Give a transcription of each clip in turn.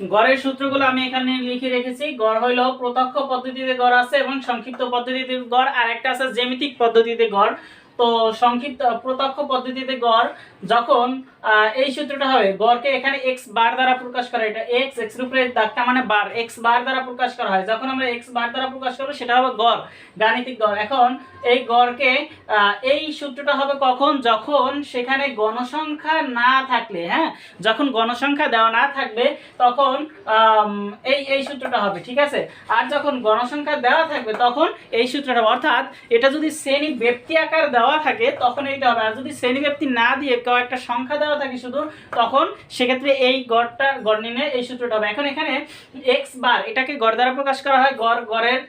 গড়ের সূত্রগুলো আমি এখানে লিখে রেখেছি। গড় হইল প্রত্যক্ষ পদ্ধতিতে গড় আছে এবং সংক্ষিপ্ত পদ্ধতিতে গড়, আর একটা আছে জ্যামিতিক পদ্ধতিতে গড়। তো সংক্ষিপ্ত প্রত্যক্ষ পদ্ধতিতে গড়, যখন এই সূত্রটা হবে, গড়কে এখানে এক্স বার দ্বারা প্রকাশ করা, এটা এক্স এক্স উপরে দাগটা মানে বার এক্স বার দ্বারা প্রকাশ করা হয়। যখন আমরা এক্স বার দ্বারা প্রকাশ করব, সেটা হবে গড়, গাণিতিক গড়। এখন এই গড়কে এই সূত্রটা হবে কখন? যখন সেখানে গণসংখ্যা না থাকলে হ্যাঁ? যখন গণসংখ্যা দেওয়া না থাকবে, তখন এই এই সূত্রটা হবে, ঠিক আছে? আর যখন গণসংখ্যা দেওয়া থাকবে, তখন এই সূত্রটা অর্থাৎ এটা যদি শ্রেণি ব্যক্তি আকার দেওয়া থাকে, তখন এইটা হবে। আর যদি শ্রেণি ব্যক্তি না দিয়ে কেউ একটা সংখ্যা দেওয়া থাকে শুধু, তখন সেক্ষেত্রে এই গড়টা, গড় নির্ণয় এই সূত্রটা হবে। এখন এখানে এক্স বার এটাকে গড় দ্বারা প্রকাশ করা হয়। গড়, গড়ের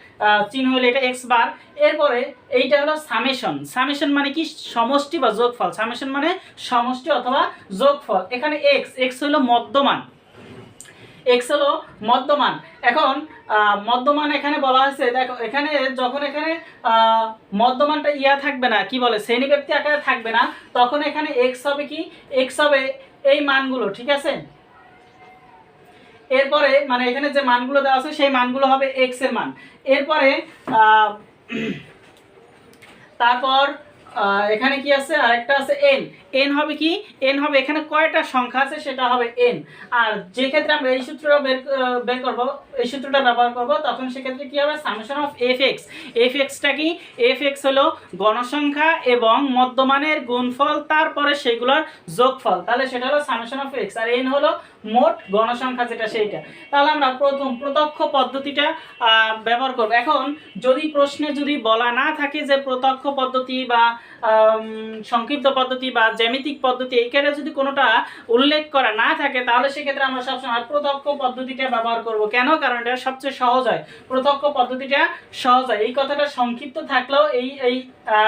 চিহ্ন হলে এটা এক্স বার এরপরে এইটা হলো সামেশন সামেশন মানে কি? সমষ্টি বা যোগফল। সামেশন মানে সমষ্টি অথবা যোগফল। এখানে এক্স এক্স হলো মধ্যমান। এক্স হলো মধ্যমান। এখন মধ্যমান এখানে বলা হয়েছে, দেখো, এখানে যখন এখানে মধ্যমানটা ইয়া থাকবে না, কি বলে শ্রেণীব্যক্তি আকারে থাকবে না, তখন এখানে এক্স হবে কি? এক্স হবে এই মানগুলো, ঠিক আছে? এরপরে মানে এখানে যে মানগুলো দেওয়া আছে, সেই মানগুলো হবে এক্সের মান। এরপরে তারপর এখানে কি আছে? আরেকটা আছে এন এন হবে কি? এন হবে এখানে কয়টা সংখ্যা আছে? সেটা হবে এন আর যে ক্ষেত্রে আমরা এই সূত্রটা বের বের করব, এই সূত্রটা ব্যবহার করব, তখন সেক্ষেত্রে কি হবে? Summation of F X F extra কি? এফ এক্স হলো গণসংখ্যা এবং মধ্যমানের গুণফল, তারপরে সেগুলোর যোগফল। তাহলে সেটা হলো সামেশন অফ এক্স আর এন হলো মোট গণসংখ্যা যেটা সেইটা। তাহলে আমরা প্রথম প্রত্যক্ষ পদ্ধতিটা ব্যবহার করব। এখন যদি প্রশ্নে যদি বলা না থাকে যে প্রত্যক্ষ পদ্ধতি বা সংক্ষিপ্ত পদ্ধতি বা জ্যামিতিক পদ্ধতি এইখানে যদি কোনোটা উল্লেখ করা না থাকে, তাহলে সেক্ষেত্রে আমরা সবসময় প্রত্যক্ষ পদ্ধতিটা ব্যবহার করব। কেন? কারণ এটা সবচেয়ে সহজ হয়। প্রত্যক্ষ পদ্ধতিটা সহজ হয়। এই কথাটা সংক্ষিপ্ত থাকলেও এই এই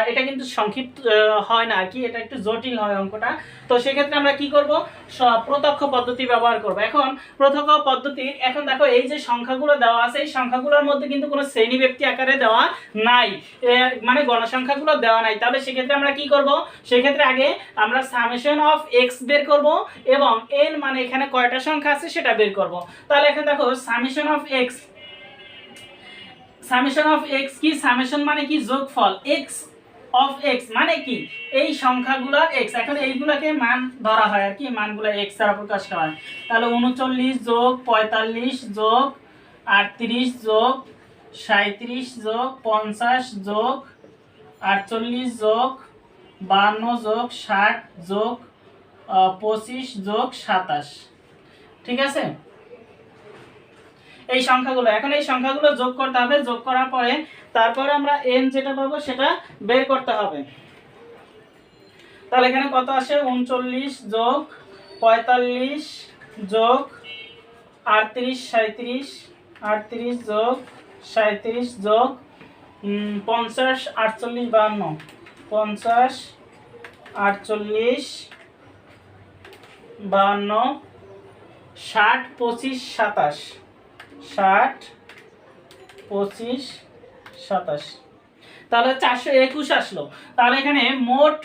এটা কিন্তু সংক্ষিপ্ত হয় না আর কি। এটা একটু জটিল হয় অঙ্কটা। তো সেক্ষেত্রে আমরা কি করব? প্রত্যক্ষ পদ্ধতি ব্যবহার করব। এখন প্রত্যক্ষ পদ্ধতি, এখন দেখো এই যে সংখ্যাগুলো দেওয়া আছে, এই সংখ্যাগুলোর মধ্যে কিন্তু কোনো শ্রেণি ব্যক্তি আকারে দেওয়া নাই। মানে গণসংখ্যাগুলো দেওয়া নাই। তাহলে সেক্ষেত্রে আমরা কি করব? সেক্ষেত্রে আগে আমরা সামেশন অফ এক্স বের করব এবং এন মানে এখানে কয়টা সংখ্যা আছে সেটা বের করব। তাহলে এখানে দেখো summation of X summation of X কি? সামেশন মানে কি? যোগফল এক্স অফ এক্স মানে কি? এই সংখ্যাগুলো এক্স এখন এইগুলোকে মান ধরা হয় আর কি, মানগুলো এক্স দ্বারা প্রকাশ করা হয়। তাহলে উনচল্লিশ যোগ পঁয়তাল্লিশ যোগ আটত্রিশ যোগ সাঁত্রিশ যোগ পঞ্চাশ যোগ আটচল্লিশ যোগ বান্ন যোগ ষাট যোগ পঁচিশ যোগ সাতাশ। ঠিক আছে? এই সংখ্যাগুলো, এখন এই সংখ্যাগুলো যোগ করতে হবে। যোগ করার পরে তারপরে আমরা এন যেটা পাবো সেটা বের করতে হবে। তাহলে এখানে কত আসে? উনচল্লিশ যোগ পঁয়তাল্লিশ যোগ আটত্রিশ সাঁত্রিশ আটত্রিশ যোগ সাঁত্রিশ যোগ পঞ্চাশ, আটচল্লিশ বাহান্ন পঞ্চাশ, আটচল্লিশ, বাহান্ন, ষাট, পঁচিশ, সাতাশ। ষাট, পঁচিশ, সাতাশ। তাহলে চারশো একুশ আসলো। তাহলে এখানে মোট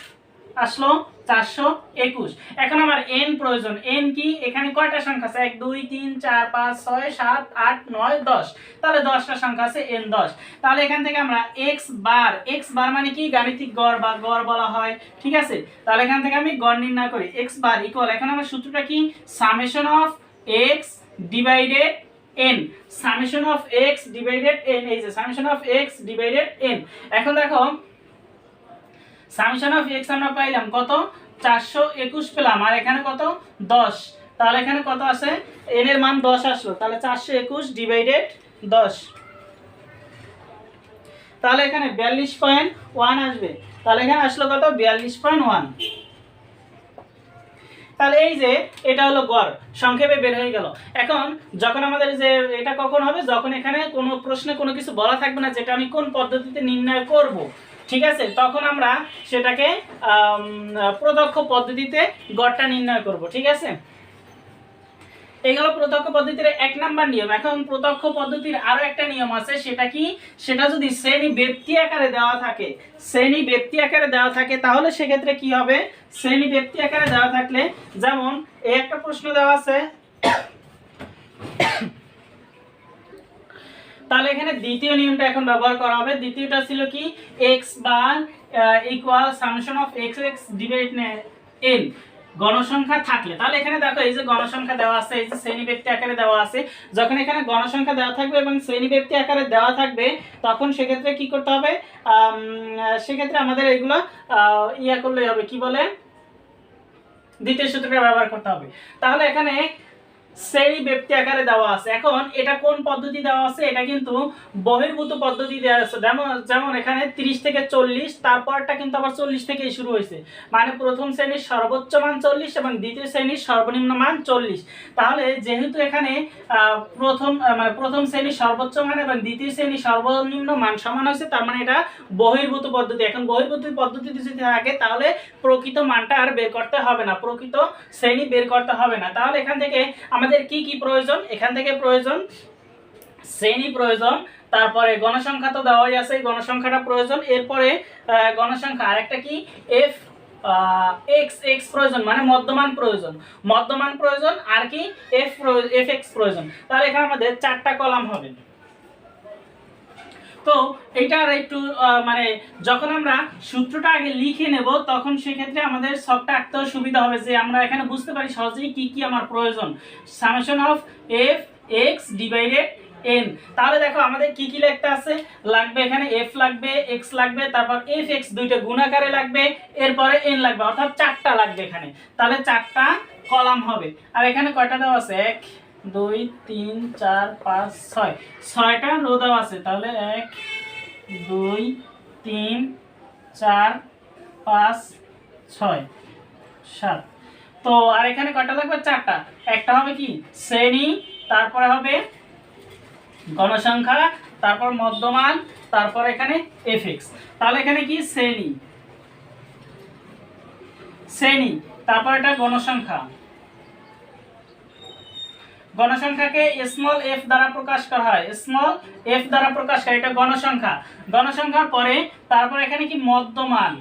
আসলো চারশো একুশ। এখন আমার এন প্রয়োজন। এন কি? এখানে কয়টা সংখ্যা আছে? এক, দুই, তিন, চার, পাঁচ, ছয়, সাত, আট, নয়, দশ। তাহলে দশটা সংখ্যা আছে এন দশ। তাহলে এখান থেকে আমরা এক্স বার এক্স বার মানে কি? গাণিতিক গড় বা গড় বলা হয়। ঠিক আছে? তাহলে এখান থেকে আমি গড় নির্ণয় করি। এক্স বার ইকুয়াল এখন আমার সূত্রটা কি? Summation of X divided n summation of x divided n এই যে summation of x divided n এখন দেখো সামেশন অফ x আমরা পাইলাম কত? চারশো একুশ পেলাম। আর এখানে কত? দশ। তাহলে এখানে কত আছে? n এর মান দশ আসলো। তাহলে চারশো একুশ ডিভাইডেড দশ। তাহলে এখানে বিয়াল্লিশ পয়েন্ট ওয়ান আসবে। তাহলে এখানে আসলো কত? বিয়াল্লিশ পয়েন্ট ওয়ান তাহলে এই যে, এটা হলো গড়। সংক্ষেপে বের হয়ে গেল। এখন যখন আমাদের যে, এটা কখন হবে? যখন এখানে কোনো প্রশ্নে কোনো কিছু বলা থাকবে না, যেটা আমি কোন পদ্ধতিতে নির্ণয় করব? ঠিক আছে? তখন আমরা সেটাকে প্রত্যক্ষ পদ্ধতিতে গড়টা নির্ণয় করব, ঠিক আছে? এই প্রত্যক্ষ পদ্ধতির এক নাম্বার নিয়ম। এখন প্রত্যক্ষ পদ্ধতির আরও একটা নিয়ম আছে, সেটা কি? সেটা যদি শ্রেণি ব্যক্তি আকারে দেওয়া থাকে শ্রেণি ব্যক্তি আকারে দেওয়া থাকে, তাহলে সেক্ষেত্রে কি হবে? শ্রেণি ব্যক্তি আকারে দেওয়া থাকলে, যেমন, এই একটা প্রশ্ন দেওয়া আছে তাহলে এখানে দ্বিতীয় নিয়মটা এখন ব্যবহার করা হবে। দ্বিতীয়টা ছিল কি? X bar equal summation of X X divide N গণসংখ্যা থাকলে, তাহলে এখানে দেখো এই যে গণসংখ্যা দেওয়া আছে, এই যে শ্রেণি ব্যক্তি আকারে দেওয়া আছে। যখন এখানে গণসংখ্যা দেওয়া থাকবে এবং শ্রেণি ব্যক্তি আকারে দেওয়া থাকবে, তখন সেক্ষেত্রে কি করতে হবে? সেক্ষেত্রে আমাদের এগুলো ইয়া করলেই হবে, কি বলে? দ্বিতীয় সূত্রটা ব্যবহার করতে হবে। তাহলে এখানে শ্রেণি ব্যক্তি আকারে দেওয়া আছে। এখন এটা কোন পদ্ধতি দেওয়া আছে? এটা কিন্তু বহির্ভূত পদ্ধতি দেওয়া আছে। যেমন যেমন এখানে 30 থেকে চল্লিশ, তারপরটা কিন্তু আবার চল্লিশ থেকেই শুরু হয়েছে। মানে প্রথম শ্রেণির সর্বোচ্চ মান চল্লিশ এবং দ্বিতীয় শ্রেণির সর্বনিম্ন মান চল্লিশ। তাহলে যেহেতু এখানে প্রথম মানে প্রথম শ্রেণির সর্বোচ্চ মান এবং দ্বিতীয় শ্রেণির সর্বনিম্ন মান সমান হয়েছে, তার মানে এটা বহির্ভূত পদ্ধতি। এখন বহির্ভূত পদ্ধতিতে যদি থাকে, তাহলে প্রকৃত মানটা আর বের করতে হবে না। প্রকৃত শ্রেণি বের করতে হবে না। তাহলে এখান থেকে আমাদের কি কি প্রয়োজন? এখান থেকে প্রয়োজন, শ্রেণি প্রয়োজন, তারপরে গণসংখ্যা তো দেওয়াই আছে, গণসংখ্যাটা প্রয়োজন। এরপরে গণসংখ্যা, আরেকটা কি? এফ এক্স এক্স প্রয়োজন মানে মধ্যমান প্রয়োজন। মধ্যমান প্রয়োজন, আর কি? এফ এফ এক্স প্রয়োজন। তাহলে এখানে আমাদের চারটা কলাম হবে। তো এটার একটু মানে যখন আমরা সূত্রটা আগে লিখে নেব, তখন সেক্ষেত্রে আমাদের সবটা আঁকতেও সুবিধা হবে যে আমরা এখানে বুঝতে পারি সহজেই কি কি আমার প্রয়োজন। Summation of F X divided N তাহলে দেখো আমাদের কি কি লিখতে আছে? লাগবে এখানে এফ লাগবে এক্স লাগবে, তারপর এফ এক্স দুইটা গুণাকারে লাগবে, এরপরে এন লাগবে, অর্থাৎ চারটা লাগবে এখানে। তাহলে চারটা কলাম হবে। আর এখানে কয়টা দেওয়া আছে? এক দুই, তিন, চার, পাঁচ, ছয়। ছয়টা রো দেওয়া আছে, তাহলে এক, দুই, তিন, চার, পাঁচ, ছয়, সাত। তো আর এখানে কয়টা লাগবে? চারটা। একটা হবে কি? শ্রেণি, তারপরে হবে গণসংখ্যা, তারপর মধ্যমান, তারপর এখানে এফএক্স। তাহলে এখানে কি? শ্রেণি। শ্রেণি, তারপর এটা গণসংখ্যা। গণসংখ্যাকে স্মল এফ দ্বারা প্রকাশ করা হয়। স্মল এফ দ্বারা প্রকাশ করা এটা গণসংখ্যা। গণসংখ্যার পরে তারপর এখানে কি মধ্যমান?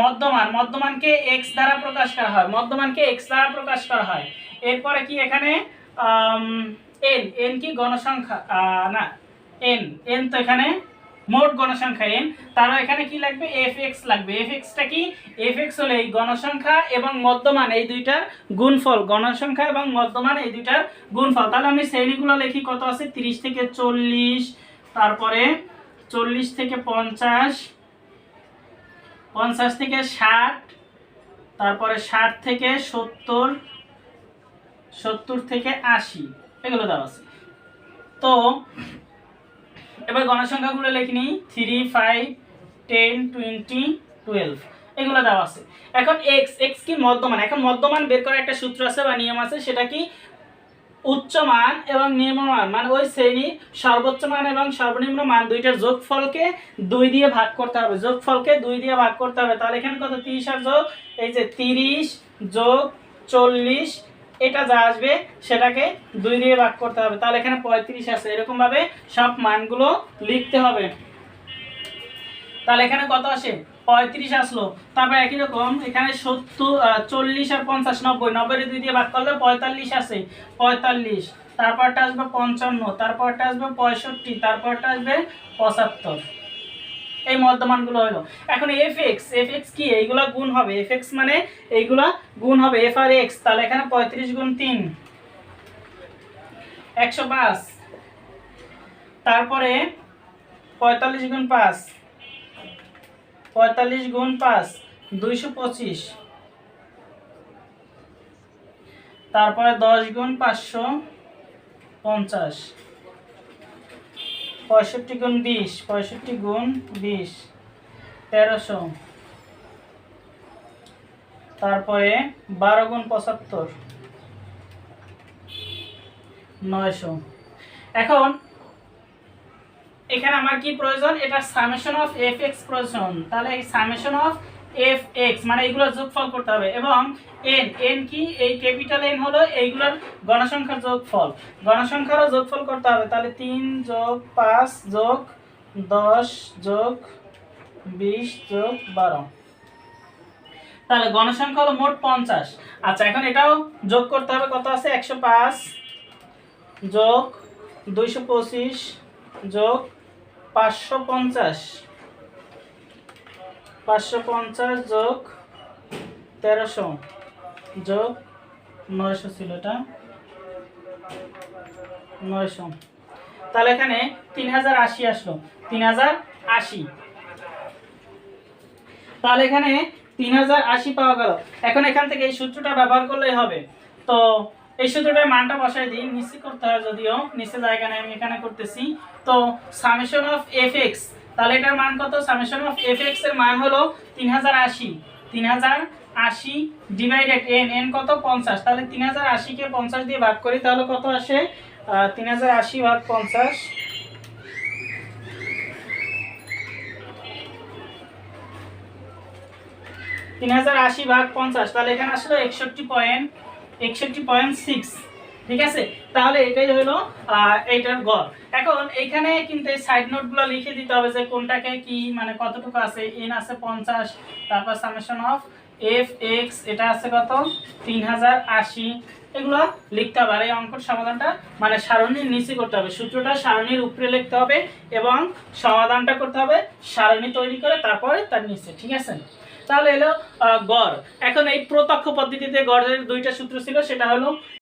মধ্যমান, মধ্যমানকে এক্স দ্বারা প্রকাশ করা হয়, মধ্যমানকে এক্স দ্বারা প্রকাশ করা হয়। এরপরে কি এখানে? এন এন কি গণসংখ্যা? না এন এন তো এখানে মোট গণসংখ্যা এন তাহলে এখানে কি লাগবে? এফ এক্স লাগবে। এফ এক্সটা কি? এফ এক্স হলে এই গণসংখ্যা এবং মধ্যমান এই দুইটার গুণফল। গণসংখ্যা এবং মধ্যমান এই দুইটার গুণফল। তাহলে আমি শ্রেণীগুলো লিখি, কত আছে? তিরিশ থেকে চল্লিশ, তারপরে চল্লিশ থেকে পঞ্চাশ পঞ্চাশ থেকে ষাট, তারপরে ষাট থেকে সত্তর সত্তর থেকে আশি। এগুলো দেওয়া আছে। তো এবার গণসংখ্যাগুলো লিখে three five ten twenty twelve এগুলো দেওয়া আছে। এখন এক্স এক্স কি মধ্যমান? এখন মধ্যমান বের করার একটা সূত্র আছে বা নিয়ম আছে, সেটা কি? উচ্চ মান এবং নিম্নমান মানে। ওই শ্রেণির সর্বোচ্চ মান এবং সর্বনিম্ন মান দুইটার যোগফলকে দুই দিয়ে ভাগ করতে হবে। যোগফলকে দুই দিয়ে ভাগ করতে হবে। তাহলে এখানে কত? তিরিশ আর যোগ? এই যে তিরিশ যোগ চল্লিশ এটা যা আসবে সেটাকে দুই দিয়ে ভাগ করতে হবে। তাহলে এখানে পঁয়ত্রিশ আছে। এরকম ভাবে সব মানগুলো লিখতে হবে। তাহলে এখানে কত আসে? পঁয়ত্রিশ আসলো। তারপর একই রকম, এখানে সত্তর চল্লিশ আর পঞ্চাশ, নব্বই। নব্বই দুই দিয়ে ভাগ করলে পঁয়তাল্লিশ আসে। পঁয়তাল্লিশ। তারপরটা আসবে পঞ্চান্ন। তারপরটা আসবে পঁয়ষট্টি। তারপরটা আসবে পঁচাত্তর। এই মধ্যমানগুলো হলো। এখন এফ এক্স এফ এক্স কি? এইগুলা গুণ হবে। এফ এক্স মানে এইগুলা গুণ হবে। এফ আর এক্স, তাহলে এখানে পঁয়ত্রিশ গুণ তিন। একশো পাঁচ। তারপরে পঁয়তাল্লিশ গুণ পাঁচ। পঁয়তাল্লিশ গুণ পাঁচ, দুইশো পঁচিশ। তারপরে দশ গুণ পাঁচশো পঞ্চাশ। পঁয়ষট্টি গুণ বিশ, পঁয়ষট্টি গুণ বিশ, তেরোশো। তারপরে বারো গুণ পঁচাত্তর, নয়শো। এখন, এখানে আমার কি প্রয়োজন? এটা সামেশন অফ এফ এক্স প্রয়োজন। তাহলে এই সামেশন অফ এফ এক্স মানে এইগুলো যোগফল করতে হবে। এবং এন এন কি? এই ক্যাপিটাল এন হলো এইগুলোর গণসংখ্যার যোগফল। গণসংখ্যারও যোগফল করতে হবে। তাহলে তিন যোগ পাঁচ যোগ দশ যোগ বিশ যোগ বারো। তাহলে গণসংখ্যা হলো মোট পঞ্চাশ। আচ্ছা এখন এটাও যোগ করতে হবে। কত আছে? একশো পাঁচ যোগ দুইশো পঁচিশ যোগ পাঁচশো পঞ্চাশ। পাঁচশো পঞ্চাশ যোগ তেরোশো যোগ নয়শো ছিল এটা? নয়শো। তাহলে এখানে তিন হাজার আশি আসলো। তিন হাজার আশি। তাহলে এখানে তিন হাজার আশি পাওয়া গেল। এখন এখান থেকে এই সূত্রটা ব্যবহার করলেই হবে। তো এই সূত্রটার মানটা বসাই দিই। নিচে করতে হয় যদিও নিচে জায়গা নেই, আমি এখানে করতেছি। তো সামেশন অফ এফ এক্স তাহলে এটার মান কত? সামেশন অফ এফ এক্সের মান হলো তিন হাজার আশি। তিন হাজার আশি ডিভাইডেড এন এন কত? পঞ্চাশ। তাহলে তিন হাজার আশিকে পঞ্চাশ দিয়ে ভাগ করি, তাহলে কত আসে? তিন হাজার আশি ভাগ পঞ্চাশ। তিন হাজার আশি ভাগ পঞ্চাশ, তাহলে এখানে আসলো একষট্টি পয়েন্ট একষট্টি পয়েন্ট সিক্স ঠিক আছে? তাহলে এটাই হলো এইটার গড়। এখন এইখানে কিন্তু এই সাইড নোটগুলো লিখে দিতে হবে যে কোনটাকে কি মানে কতটুকু আছে? এন আছে পঞ্চাশ, তারপর সামেশন অফ এফ এক্স এটা আছে কত? তিন হাজার আশি। এগুলো লিখতে হবে। আর এই অঙ্কর সমাধানটা মানে সারণীর নিচে করতে হবে। সূত্রটা সারণীর উপরে লিখতে হবে এবং সমাধানটা করতে হবে সারণী তৈরি করে তারপরে তার নিচে, ঠিক আছে? তাহলে এলো গড়। এখন এই প্রত্যক্ষ পদ্ধতিতে গড়ের দুইটা সূত্র ছিল, সেটা হলো